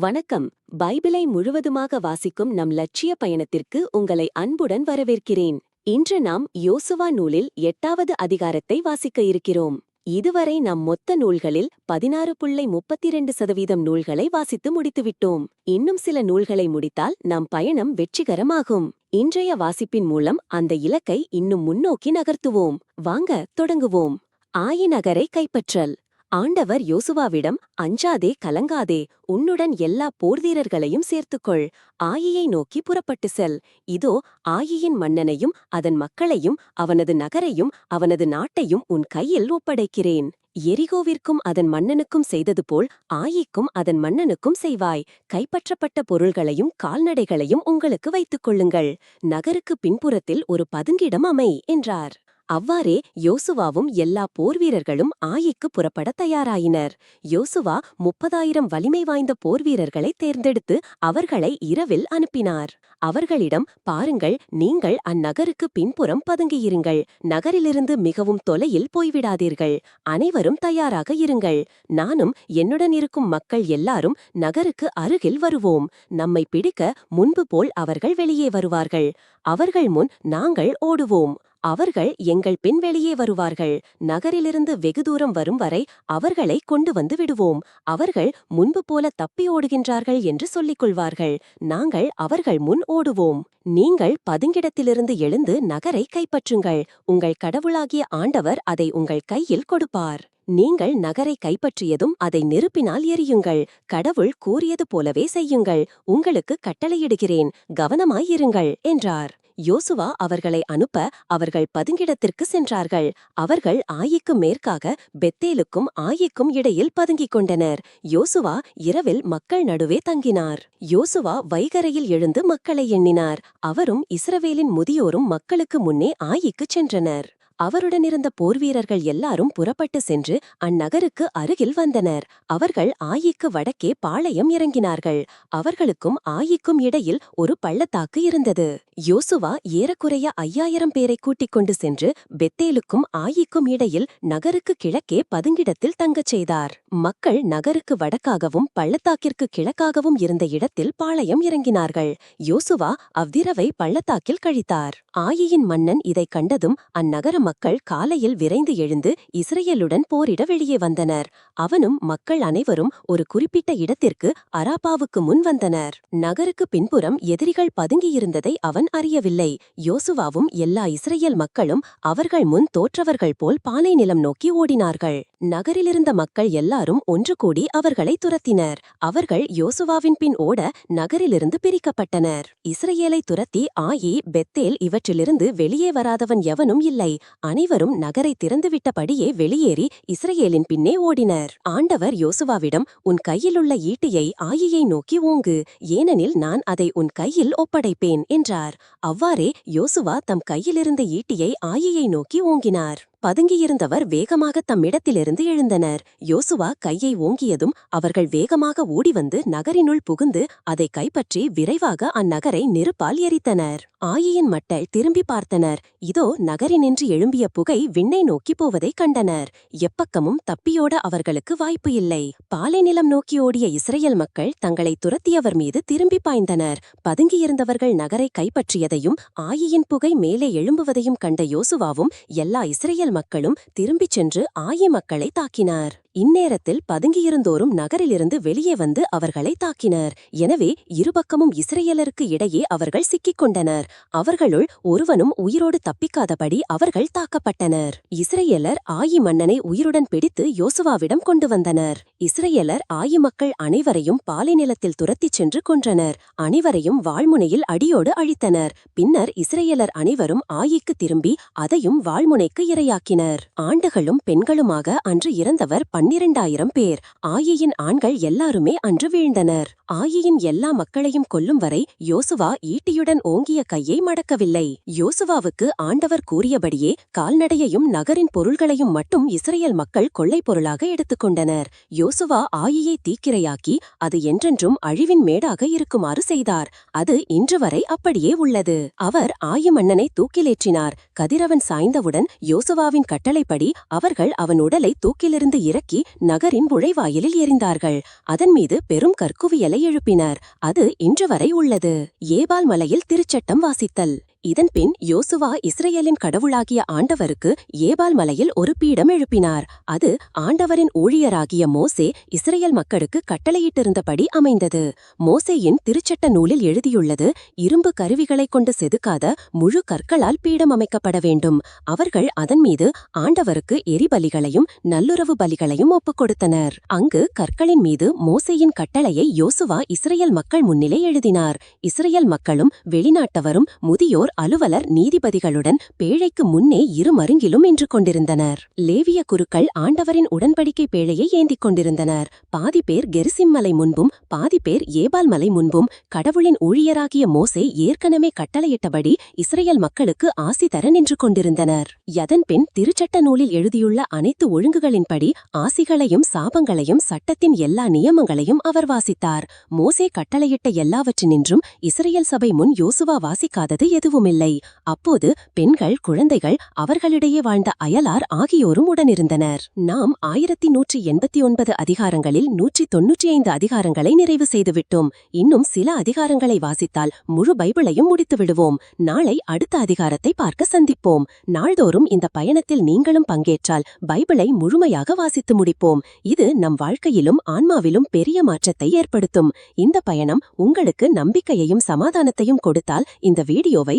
வணக்கம். பைபிளை முழுவதுமாக வாசிக்கும் நம் லட்சிய பயணத்திற்கு உங்களை அன்புடன் வரவேற்கிறேன். இன்று நாம் யோசுவா நூலில் எட்டாவது அதிகாரத்தை வாசிக்க இருக்கிறோம். இதுவரை நம் மொத்த நூல்களில் பதினாறு புள்ளை முப்பத்திரண்டு சதவீதம் நூல்களை வாசித்து முடித்துவிட்டோம். இன்னும் சில நூல்களை முடித்தால் நம் பயணம் வெற்றிகரமாகும். இன்றைய வாசிப்பின் மூலம் அந்த இலக்கை இன்னும் முன்னோக்கி நகர்த்துவோம். வாங்க தொடங்குவோம். ஆயிநகரை கைப்பற்றல். ஆண்டவர் யோசுவாவிடம் அஞ்சாதே கலங்காதே உன்னுடன் எல்லா போர்வீரர்களையும் சேர்த்துக்கொள். ஆயியை நோக்கி புறப்பட்டு செல். இதோ ஆயியின் மன்னனையும் அதன் மக்களையும் அவனது நகரையும் அவனது நாட்டையும் உன் கையில் ஒப்படைக்கிறேன். எரிகோவிற்கும் அதன் மன்னனுக்கும் செய்தது போல் ஆயிக்கும் அதன் மன்னனுக்கும் செய்வாய். கைப்பற்றப்பட்ட பொருள்களையும் கால்நடைகளையும் உங்களுக்கு வைத்துக் கொள்ளுங்கள். நகருக்கு பின்புறத்தில் ஒரு பதுங்கிடம் அமை என்றார். அவ்வாறே யோசுவாவும் எல்லா போர்வீரர்களும் ஆயிக்கு புறப்பட தயாராயினர். யோசுவா முப்பதாயிரம் வலிமை வாய்ந்த போர்வீரர்களை தேர்ந்தெடுத்து அவர்களை இரவில் அனுப்பினார். அவர்களிடம் பாருங்கள் நீங்கள் அந்நகருக்கு பின்புறம் பதுங்கியிருங்கள். நகரிலிருந்து மிகவும் தொலையில் போய்விடாதீர்கள். அனைவரும் தயாராக இருங்கள். நானும் என்னுடன் இருக்கும் மக்கள் எல்லாரும் நகருக்கு அருகில் வருவோம். நம்மை பிடிக்க முன்பு போல் அவர்கள் வெளியே வருவார்கள். அவர்கள் முன் நாங்கள் ஓடுவோம். அவர்கள் எங்கள் பின் வெளியே வருவார்கள். நகரிலிருந்து வெகு தூரம் வரும் வரை அவர்களை கொண்டு வந்து விடுவோம். அவர்கள் முன்பு போல தப்பி ஓடுகின்றார்கள் என்று சொல்லிக் கொள்வார்கள். நாங்கள் அவர்கள் முன் ஓடுவோம். நீங்கள் பதுங்கிடத்திலிருந்து எழுந்து நகரை கைப்பற்றுங்கள். உங்கள் கடவுளாகிய ஆண்டவர் அதை உங்கள் கையில் கொடுப்பார். நீங்கள் நகரை கைப்பற்றியதும் அதை நெருப்பினால் எரியுங்கள். கடவுள் கூறியது போலவே செய்யுங்கள். உங்களுக்கு கட்டளையிடுகிறேன். கவனமாயிருங்கள் என்றார். யோசுவா அவர்களை அனுப்ப அவர்கள் பதுங்கிடத்திற்கு சென்றார்கள். அவர்கள் ஆயிக்கு மேற்காக பெத்தேலுக்கும் ஆயிக்கும் இடையில் பதுங்கிக் கொண்டனர். யோசுவா இரவில் மக்கள் நடுவே தங்கினார். யோசுவா வைகரையில் எழுந்து மக்களை எண்ணினார். அவரும் இஸ்ரவேலின் முதியோரும் மக்களுக்கு முன்னே ஆயிக்குச் சென்றனர். அவருடனிருந்த போர்வீரர்கள் எல்லாரும் புறப்பட்டு சென்று அந்நகருக்கு அருகில் வந்தனர். அவர்கள் ஆயிக்கு வடக்கே பாளையம் இறங்கினார்கள். அவர்களுக்கும் ஆயிக்கும் இடையில் ஒரு பள்ளத்தாக்கு இருந்தது. யோசுவா ஏறக்குறைய ஐயாயிரம் பேரை கூட்டிக் கொண்டு சென்று பெத்தேலுக்கும் ஆயிக்கும் இடையில் நகருக்கு கிழக்கே பதுங்கிடத்தில் தங்கச் செய்தார். மக்கள் நகருக்கு வடக்காகவும் பள்ளத்தாக்கிற்கு கிழக்காகவும் இருந்த இடத்தில் பாளையம் இறங்கினார்கள். யோசுவா அவ்விரவை பள்ளத்தாக்கில் கழித்தார். ஆயியின் மன்னன் இதைக் கண்டதும் அந்நகர மக்கள் காலையில் விரைந்து எழுந்து இஸ்ரேலுடன் போரிட வெளியே வந்தனர். அவனும் மக்கள் அனைவரும் ஒரு குறிப்பிட்ட இடத்திற்கு அராபாவுக்கு முன் வந்தனர். நகருக்கு பின்புறம் எதிரிகள் பதுங்கியிருந்ததை அவன் அறியவில்லை. யோசுவாவும் எல்லா இஸ்ரேல் மக்களும் அவர்கள் முன் தோற்றவர்கள் போல் பாலை நிலம் நோக்கி ஓடினார்கள். நகரிலிருந்த மக்கள் எல்லாரும் ஒன்று கூடி அவர்களை துரத்தினர். அவர்கள் யோசுவாவின் பின் ஓட நகரிலிருந்து பிரிக்கப்பட்டனர். இஸ்ரேலை துரத்தி ஆயி பெத்தேல் இவற்றிலிருந்து வெளியே வராதவன் எவனும் இல்லை. அனைவரும் நகரை திறந்துவிட்டபடியே வெளியேறி இஸ்ரேலின் பின்னே ஓடினர். ஆண்டவர் யோசுவாவிடம் உன் கையிலுள்ள ஈட்டியை ஆயியை நோக்கி ஓங்கு. ஏனெனில் நான் அதை உன் கையில் ஒப்படைப்பேன் என்றார். அவ்வாறே யோசுவா தம் கையிலிருந்த ஈட்டியை ஆயியை நோக்கி ஓங்கினார். பதுங்கியிருந்தவர் வேகமாக தம்மிடத்திலிருந்து எழுந்தனர். யோசுவா கையை ஓங்கியதும் அவர்கள் வேகமாக ஓடிவந்து நகரினுள் புகுந்து அதை கைப்பற்றி விரைவாக அந்நகரை நெருப்பால் எரித்தனர். ஆயியின் மட்டல் திரும்பி பார்த்தனர். இதோ நகரினின்று எழும்பிய புகை விண்ணை நோக்கி போவதைக் கண்டனர். எப்பக்கமும் தப்பியோட அவர்களுக்கு வாய்ப்பு இல்லை. பாலை நிலம் நோக்கி ஓடிய இஸ்ரேல் மக்கள் தங்களை துரத்தியவர் மீது திரும்பி பாய்ந்தனர். பதுங்கியிருந்தவர்கள் நகரை கைப்பற்றியதையும் ஆயியின் புகை மேலே எழும்புவதையும் கண்ட யோசுவாவும் எல்லா இஸ்ரேல் மக்களும் திரும்பிச் சென்று ஆய மக்களை தாக்கினார். இந்நேரத்தில் பதுங்கியிருந்தோரும் நகரிலிருந்து வெளியே வந்து அவர்களை தாக்கினர். எனவே இருபக்கமும் இஸ்ரேலருக்கு இடையே அவர்கள் சிக்கிக் கொண்டனர் அவர்களுள் ஒருவனும் உயிரோடு தப்பிக்காதபடி அவர்கள் தாக்கப்பட்டனர். இஸ்ரேலர் ஆயி மன்னனை உயிருடன் பிடித்து யோசுவாவிடம் கொண்டு வந்தனர். இஸ்ரேலர் ஆயி மக்கள் அனைவரையும் பாலை நிலத்தில் துரத்திச் சென்று கொன்றனர். அனைவரையும் வாழ்முனையில் அடியோடு அழித்தனர். பின்னர் இஸ்ரேலர் அனைவரும் ஆயிக்கு திரும்பி அதையும் வாழ்முனைக்கு இரையாக்கினர். ஆண்டுகளும் பெண்களுமாக அன்று இறந்தவர் பன்னிரண்டாயிரம் பேர். ஆயியின் ஆண்கள் எல்லாருமே அன்று வீழ்ந்தனர். ஆயியின் எல்லா மக்களையும் கொல்லும் வரை யோசுவா ஈட்டியுடன் ஓங்கிய கையை மடக்கவில்லை. யோசுவாவுக்கு ஆண்டவர் கூறியபடியே கால்நடையையும் நகரின் பொருள்களையும் மட்டும் இஸ்ரேல் மக்கள் கொள்ளைப் பொருளாக எடுத்துக்கொண்டனர் யோசுவா ஆயியை தீக்கிரையாக்கி அது என்றென்றும் அழிவின் மேடாக இருக்குமாறு செய்தார். அது இன்று வரை அப்படியே உள்ளது. அவர் ஆயி மன்னனை தூக்கிலேற்றினார். கதிரவன் சாய்ந்தவுடன் யோசுவாவின் கட்டளைப்படி அவர்கள் அவன் உடலை தூக்கிலிருந்து இறக்கி தாக்கி நகரின் நுழைவாயிலில் எறிந்தார்கள் அதன் மீது பெரும் கற்குவியலை எழுப்பினர். அது இன்று வரை உள்ளது. ஏபால் மலையில் திருச்சட்டம் வாசித்தல். இதன்பின் யோசுவா இஸ்ரேலின் கடவுளாகிய ஆண்டவருக்கு ஏபால் மலையில் ஒரு பீடம் எழுப்பினார். அது ஆண்டவரின் ஊழியராகிய மோசே இஸ்ரேல் மக்களுக்கு கட்டளையிட்டிருந்தபடி அமைந்தது. மோசேயின் திருச்சட்ட நூலில் எழுதியுள்ளது இரும்பு கருவிகளைக் கொண்டு செதுக்காத முழு கற்களால் பீடம் அமைக்கப்பட வேண்டும். அவர்கள் அதன் மீது ஆண்டவருக்கு எரிபலிகளையும் நல்லுறவு பலிகளையும் ஒப்புக் கொடுத்தனர். அங்கு கற்களின் மீது மோசேயின் கட்டளையை யோசுவா இஸ்ரேல் மக்கள் முன்னிலை எழுதினார். இஸ்ரேல் மக்களும் வெளிநாட்டவரும் முதியோர் அலுவலர் நீதிபதிகளுடன் பேழைக்கு முன்னே இரு மருங்கிலும் நின்று கொண்டிருந்தனர். லேவிய குருக்கள் ஆண்டவரின் உடன்படிக்கை பேழையை ஏந்திக் கொண்டிருந்தனர். பாதி பேர் கெரிசிம் மலை முன்பும் பாதி பேர் ஏபால் மலை முன்பும் கடவுளின் ஊழியராகிய மோசே ஏற்கனவே கட்டளையிட்டபடி இஸ்ரேல் மக்களுக்கு ஆசி தர நின்று கொண்டிருந்தனர். யதன்பின் திருச்சட்ட நூலில் எழுதியுள்ள அனைத்து ஒழுங்குகளின்படி ஆசிகளையும் சாபங்களையும் சட்டத்தின் எல்லா நியமங்களையும் அவர் வாசித்தார். மோசே கட்டளையிட்ட எல்லாவற்றினின்றும் இஸ்ரேல் சபை முன் யோசுவா வாசிக்காதது எதுவும் எதுவுமில்லை. அப்போது பெண்கள் குழந்தைகள் அவர்களிடையே வாழ்ந்த அயலார் ஆகியோரும் உடனிருந்தனர். நாம் ஆயிரத்தி நூற்றி எண்பத்தி ஒன்பது அதிகாரங்களில் நூற்றி தொன்னூற்றி ஐந்து அதிகாரங்களை நிறைவு செய்துவிட்டோம். இன்னும் சில அதிகாரங்களை வாசித்தால் முழு பைபிளையும் முடித்து விடுவோம் நாளை அடுத்த அதிகாரத்தை பார்க்க சந்திப்போம். நாள்தோறும் இந்த பயணத்தில் நீங்களும் பங்கேற்றால் பைபிளை முழுமையாக வாசித்து முடிப்போம். இது நம் வாழ்க்கையிலும் ஆன்மாவிலும் பெரிய மாற்றத்தை ஏற்படுத்தும். இந்த பயணம் உங்களுக்கு நம்பிக்கையையும் சமாதானத்தையும் கொடுத்தால் இந்த வீடியோவை